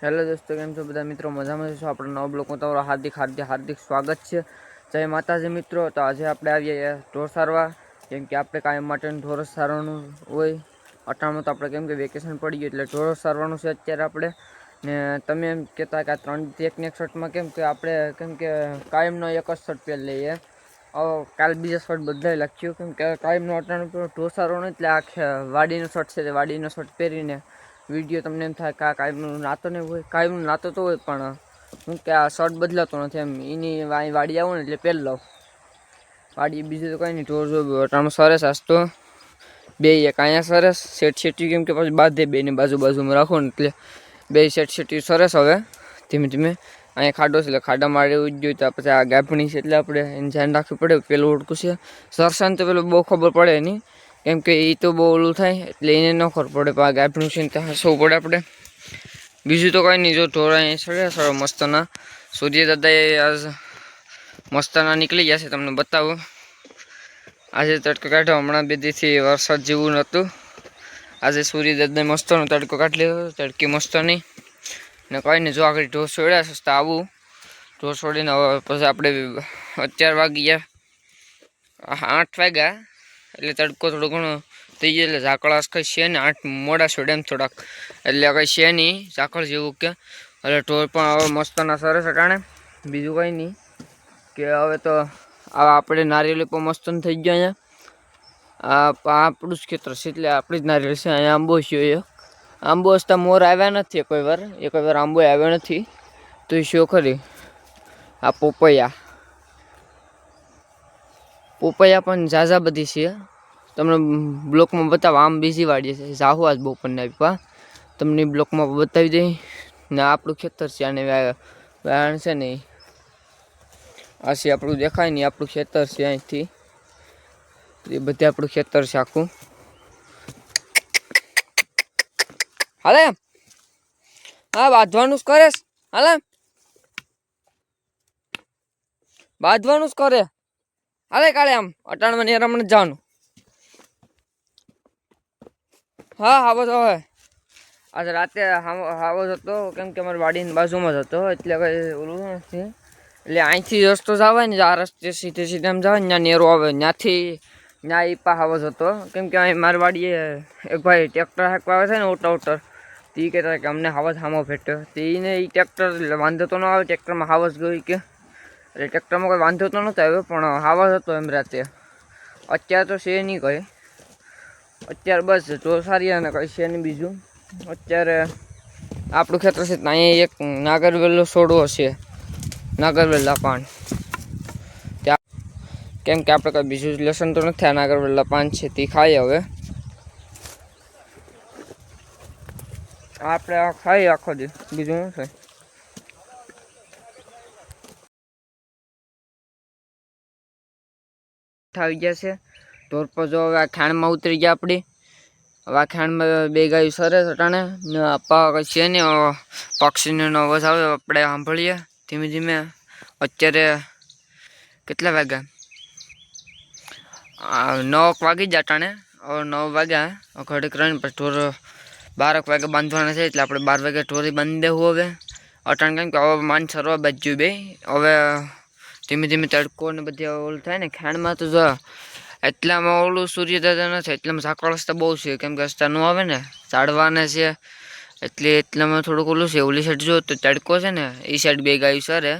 Hello દોસ્તો, કેમ છો બધા મિત્રો? મજામાં છો? આપણે નવ બ્લોકમાં તમારું હાર્દિક હાર્દિક હાર્દિક સ્વાગત છે. જય માતાજી મિત્રો. તો આજે આપણે આવીએ ઢોર સારવા. કેમ કે આપણે કાયમ માટેનું ઢોર સારવાનું હોય. અટાણું તો આપણે કેમ કે વેકેશન પડી ગયું એટલે ઢોર સારવાનું છે અત્યારે આપણે. ને તમે એમ કહેતા કે આ ત્રણ એકને એક શર્ટમાં કેમ કે આપણે કેમ કે કાયમનો એક જ શર્ટ પહેરી લઈએ. કાલ બીજા શર્ટ બધાએ લખ્યું. કેમ કે કાયમનો અટાણું ઢોર સારવાનું એટલે આ વાડીનો શર્ટ છે તે વાડીનો શર્ટ પહેરીને વીડિયો તમને એમ થાય કે આ કાયમનું નાતો નહીં હોય. કાયમનું નાતો તો હોય પણ હું કે આ શર્ટ બદલાતો નથી એમ. એની અહીં વાડી આવું ને એટલે પહેરી લઉં. વાડી બીજું તો કંઈ નહીં. ઢોર જો અટાણું સરસ આસતો બે એક અહીંયા સરસ. સેટ સેટી કેમ કે પછી બાંધે બેની બાજુ બાજુમાં રાખો ને એટલે બે સેટ સેટી સરસ હવે. ધીમે ધીમે અહીંયા ખાડો છે એટલે ખાડા મારે જોઈએ તો પછી આ ગાભણી છે એટલે આપણે એને ધ્યાન રાખવું પડે. પેલું ઓળખું છે. સરસાને તો પેલું બહુ ખબર પડે નહીં. કેમ કે એ તો બહુ ઓલું થાય, એટલે એને ન ખબર પડે. પણ આ ગાભણું છે ત્યાં હસવું પડે આપણે. બીજું તો કંઈ નહીં, જો ઢોરા અહીંયા સડે સડે મસ્તના. સૂર્ય એ આજ મસ્તના નીકળી ગયા છે, તમને બતાવું. આજે તડકો કાઢ્યો, હમણાં બે દીથી વરસાદ જેવું નહોતું. આજે સૂર્ય દાદાએ મસ્તનો તડકો કાઢી લીધો, તડકી મસ્તની. ને કંઈ નહીં, જો આગળ ઢોર છોડ્યા છે, તો આવું. ઢોર છોડીને પછી આપણે અત્યાર વાગી ગયા. આઠ વાગ્યા. એટલે તડકો થોડો ઘણો થઈ ગયો એટલે ઝાકળ કંઈ છે ને, આઠ મોડા છોડે એમ થોડાક. એટલે કંઈ છે નહીં, ઝાકળ જેવું કે. એટલે ઢોર પણ હવે મસ્તના સરસ અટાણે બીજું કંઈ નહીં. કે હવે તો આ આપણે નારિયેળ પણ મસ્ત થઈ ગયો અહીંયા. આ આપણું જ ખેતર છે એટલે આપણી જ નારિયેળ છે, અહીંયા આંબો છે એ. આંબો હસતા મોર આવ્યા નથી કોઈ વાર એ કોઈ વાર આંબો આવ્યો નથી. તો એ શું ખરી? આ પોપૈયા. પોપૈયા પણ ઝાઝા બધી છે. તમને બ્લોકમાં બતાવો, આમ બીજી વાડીએ છે. જાહુ આજ બપોરને આપ્યા તમને બ્લોકમાં બતાવી દઈ. ને આપણું ખેતર છે અને વ્યાણ છે ને આ છે આપણું દેખાય નહીં આપણું ખેતર છે અહીંથી. એ બધે આપણું ખેતર છે આખું. હાલે હા, બાંધવાનું જ કરે હાલે બાંધવાનું જ કરે. હાલે કાલે આમ, અટાણમાં ને રમણ જવાનું. હા, હાવો તો હવે. આજે રાતે હાવો હતો, કેમ કે અમારી વાડીની બાજુમાં જ હતો, એટલે કંઈ ઓલું નથી એટલે અહીંથી રસ્તો જવાય ને, આ રસ્તે સીધે સીધે આમ જવાય ને, ત્યાં નેરો આવે, ત્યાંથી ત્યાં એ પા હાવો હતો. કેમ કે અહીં મારી વાડીએ એક ભાઈ ટ્રેક્ટર હાંકવા આવે છે ને ઓટા ઓટર, તે કહેતા કે અમને હાવજ હામો ભેટ્યો. તે એને એ ટ્રેક્ટર વાંધો તો ન આવે, ટ્રેક્ટરમાં હાવસ ગઈ કે. એટલે ટ્રેક્ટરમાં કોઈ વાંધો તો નહોતો આવ્યો, પણ હાવ હતો એમ રાતે. અત્યારે તો છે નહીં કંઈ. અત્યારે બસ તો સારી અને કંઈ છે નહીં બીજું. અત્યારે આપણું ખેતર છે, ત્યાં અહીંયા એક નાગરવેલો છોડવો છે નાગરવેલા પાન. ત્યાં કેમ કે આપણે કંઈ બીજું લસણ તો નથી આ નાગરવેલા પાન છે, તે ખાઈએ હવે. આપણે ખાઈએ આખો દી બીજું શું થાય? આવી ગયા છે ઢોર પર જો હવે આ ખાણમાં ઉતરી ગયા આપણી હવે આ ખાણમાં બે ગાયું સરસ અટાણે ને આપા કંઈ છે ને પક્ષીનો અવાજ આવે આપણે સાંભળીએ. ધીમે ધીમે અત્યારે કેટલા વાગ્યા? આ નવ વાગી જ અટાણે હવે નવ વાગ્યા. ઘડીક રહીને પછી ઢોર બારક વાગે બાંધવાના છે એટલે આપણે બાર વાગે ઢોરી બાંધી દેવું હવે. અટાણ કેમ કે હવે માન સરવા બાજુ બે હવે ધીમે ધીમે તડકો ને બધી ઓલું થાય ને ખાંડમાં તો જો એટલામાં ઓલું સૂર્યદાદા નથી એટલામાં ઝાકળસ્તા બહુ છે, કેમ કે રસ્તા ન આવે ને ઝાડવાને છે, એટલે એટલામાં થોડુંક ઓલું છે, ઓલી સાઈડ જો તો તડકો છે ને, એ સાઈડ બે ગાયું સરે,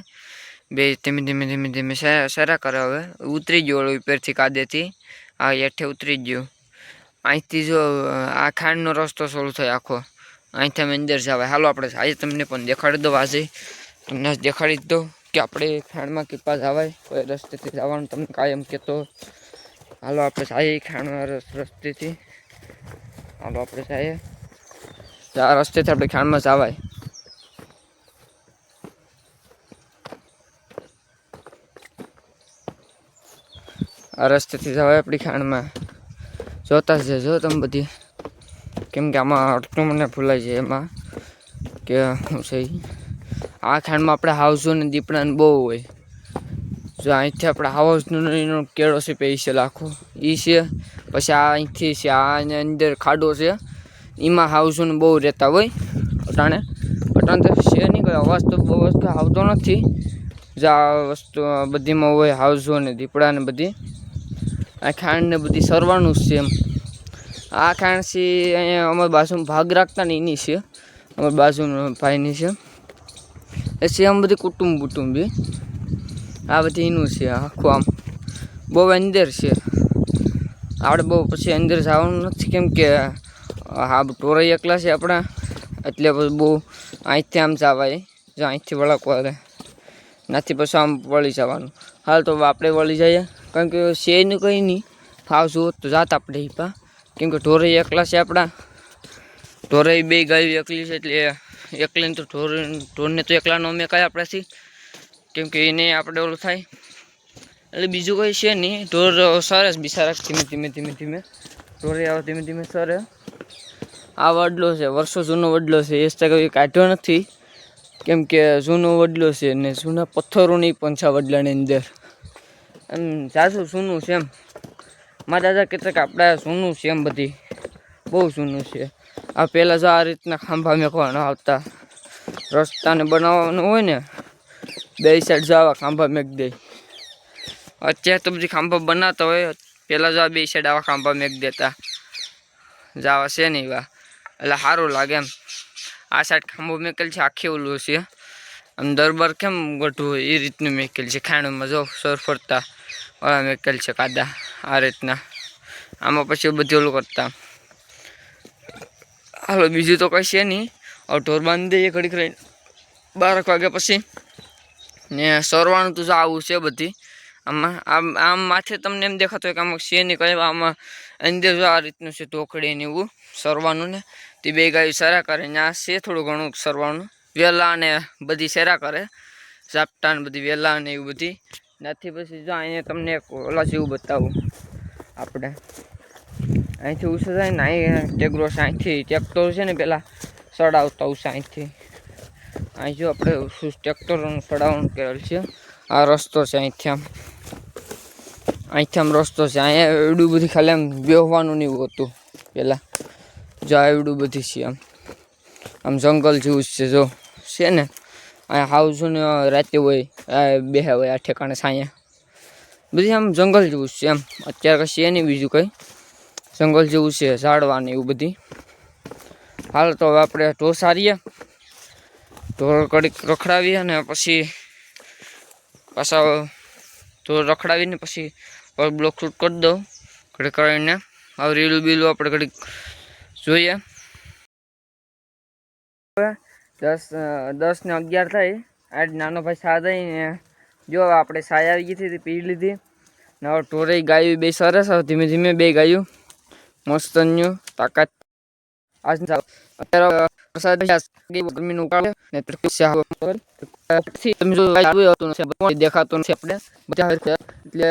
બે ધીમે ધીમે ધીમે ધીમે સરા કરે હવે, ઉતરી ગયો ઓલું ઉપરથી કાદેથી, આ હેઠે ઉતરી ગયું. અહીંથી જો, આ ખાંડનો રસ્તો શરૂ થાય આખો, અહીંથી અમે અંદર જવાય. હાલો આપણે, આજે તમને પણ દેખાડી દો આજે, તમને દેખાડી જ દો કે આપણે ખાંડમાં કીપા જવાય, કોઈ રસ્તેથી જવાનું તમને કાયમ કહેતો. હાલો આપણે જઈએ રસ- રસ્તેથી. હાલો આપણે જઈએ. આ રસ્તેથી આપણે ખાણમાં જવાય. આ રસ્તેથી જવાય આપણી ખાણમાં. જોતા જજો તમે બધી. કેમ કે આમાં અટકું મને ભૂલાય છે એમાં. કે શું છે. આ ખાંડમાં આપણે હાઉસો અને દીપડાને બહુ હોય. જો અહીંથી આપણે હાઉસનો કેળો છે પૈસે લાખો. એ છે, પછી આ અહીંથી છે, આ એની અંદર ખાડો છે. એમાં હાઉસોને બહુ રહેતા હોય. અટાણે અંદર છે નહીં, કોઈ અવાજ તો બહુ વસ્તુ આવતો નથી. જે આ વસ્તુ બધીમાં હોય, હાઉસો ને દીપડા ને બધી. આ ખાંડને બધી સરવાનું છે એમ. આ ખાંડ છે, અહીંયા અમારી બાજુમાં ભાગ રાખતા ને એની છે. અમારી બાજુના ભાઈની છે. એ સેમ બધી કુટુંબ કુટુંબી આ બધી એનું છે આખું આમ. બહુ અંદર છે. આપણે બહુ પછી અંદર જવાનું નથી. કેમ કે હા ટોરાઈ એકલા છે આપણા. એટલે બહુ અહીંથી આમ જવાય. જો અહીંથી વળકવા રહે નથી પછી આમ વળી જવાનું. હાલ તો આપણે વળી જઈએ. કારણ કે શેરનું કંઈ નહીં. ફાવશું તો જાત આપણે હિપા કેમ કે ઢોરાઈ એકલા છે આપણા. ઢોરાઈ બે ગાયું એકલી છે એટલે એકલીને તો ઢોર ઢોરને તો એકલાનો અમે કાંઈ આપણાથી? કેમ કે એને આપણે ઓલું થાય. એટલે બીજું કંઈ છે નહીં. ઢોર સરસ બિસારક ધીમે ધીમે ધીમે ધીમે. ઢોરે આવે ધીમે ધીમે સરે. આ વડલો છે. વર્ષો જૂનો વડલો છે. એ કોઈ કાઢ્યો નથી. કેમ કે જૂનો વડલો છે ને જૂના પથ્થરોની પણ છે વડલાની અંદર. એમ જાજુ જૂનું છે એમ. મારા દાદા કહેતા કે આપણે જૂનું છે એમ બધી. બહુ જૂનું છે. આ પહેલાં જો આ રીતના ખાંભા મેકવાના આવતા. રસ્તાને બનાવવાનું હોય ને, બે સાઈડ જો આવા ખાંભા મેક દે. અત્યારે તો બધી ખાંભા બનાવતા હોય, પહેલાં જો આ બે સાઈડ આવા ખાંભા મેક દેતા. જાવા છે નહીં એવા. એટલે સારું લાગે એમ. આ સાઈડ ખાંભો મેકેલ છે, આખી ઓલું છે આમ દરબાર કેમ ગોઠવું હોય, એ રીતનું મેકેલ છે. ખાણુંમાં જો સર ફરતા, વાળા મેકેલ છે, કાદા. આ રીતના. આમાં પછી બધું ઓલું કરતા. હાલો, બીજું તો કંઈ છે નહીં. હવે ઢોર બાંધી દઈએ ઘડીક રહીને. બારક વાગ્યા પછી. ને સરવાનું તો આવું છે બધી. આમાં, આમ આમ માથે તમને એમ દેખાતો હોય કે આમાં છે નહીં કહેવાય આમાં અંદર જો આ રીતનું છે ઢોકળી ને એવું સરવાનું ને. તે બે ગાયું સરા કરે ને આ છે થોડું ઘણું સરવાનું વેલા ને બધી સેરા કરે. ઝાપટા ને બધી વેલા ને એવું બધી. નથી પછી જો અહીંયા તમને એક ઓલા જેવું બતાવું. આપણે અહીંથી ઉછે જાય ને અહીં ટેગરો સાંઈથી અહીંથી ટ્રેક્ટર છે ને પેલા સડાવતા સાંઈથી અહીં જો આપણે શું ટ્રેક્ટરનું સડાવવાનું કરેલ છે. આ રસ્તો છે અહીંથી આમ. અહીંથી આમ રસ્તો છે. અહીંયા એવડું બધી ખાલી આમ બેહવાનું નહીં હોતું પહેલાં જો એવડું બધી છે આમ. આમ જંગલ જેવું જ છે. જો છે ને અહીંયા હાઉસ ને રાતે હોય બે હોય, આ ઠેકાણે સાંયા બધી આમ જંગલ જેવું છે એમ અત્યારે કશું છે નહીં બીજું કંઈ. જંગલ જેવું છે, ઝાડવા ને એવું બધી. હાલ તો હવે આપણે ઢોર સારીએ ઢોર કડીક રખડાવીએ અને પછી પાછા ઢોર રખડાવીને પછી બ્લોક શૂટ કરી દઉં. ઘડીક કરીને હવે રીલું બીલું આપણે ઘડીક જોઈએ. દસ દસ ને અગિયાર થઈ. આજ નાનો ભાઈ સા ને જો આપણે સાય આવી ગઈ હતી, પી લીધી. ને હવે ઢોરે ગાયું બે સરસ ધીમે ધીમે બે ગાયું. મસ્ત ન્યુ તાકાત. આજ અત્યારે વરસાદ ગરમીનું ઉકાળે ને દેખાતું નથી આપણે. બધા. એટલે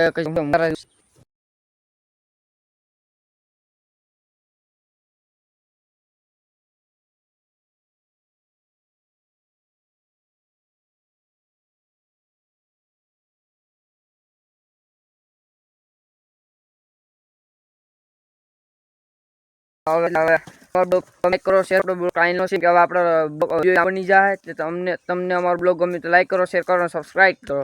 હવે કરો શેર કરો કાંઈ નથી કે હવે આપણો બની જાય તમને તમને અમારો બ્લોગ ગમે તો લાઈક કરો શેર કરો સબસ્ક્રાઈબ કરો.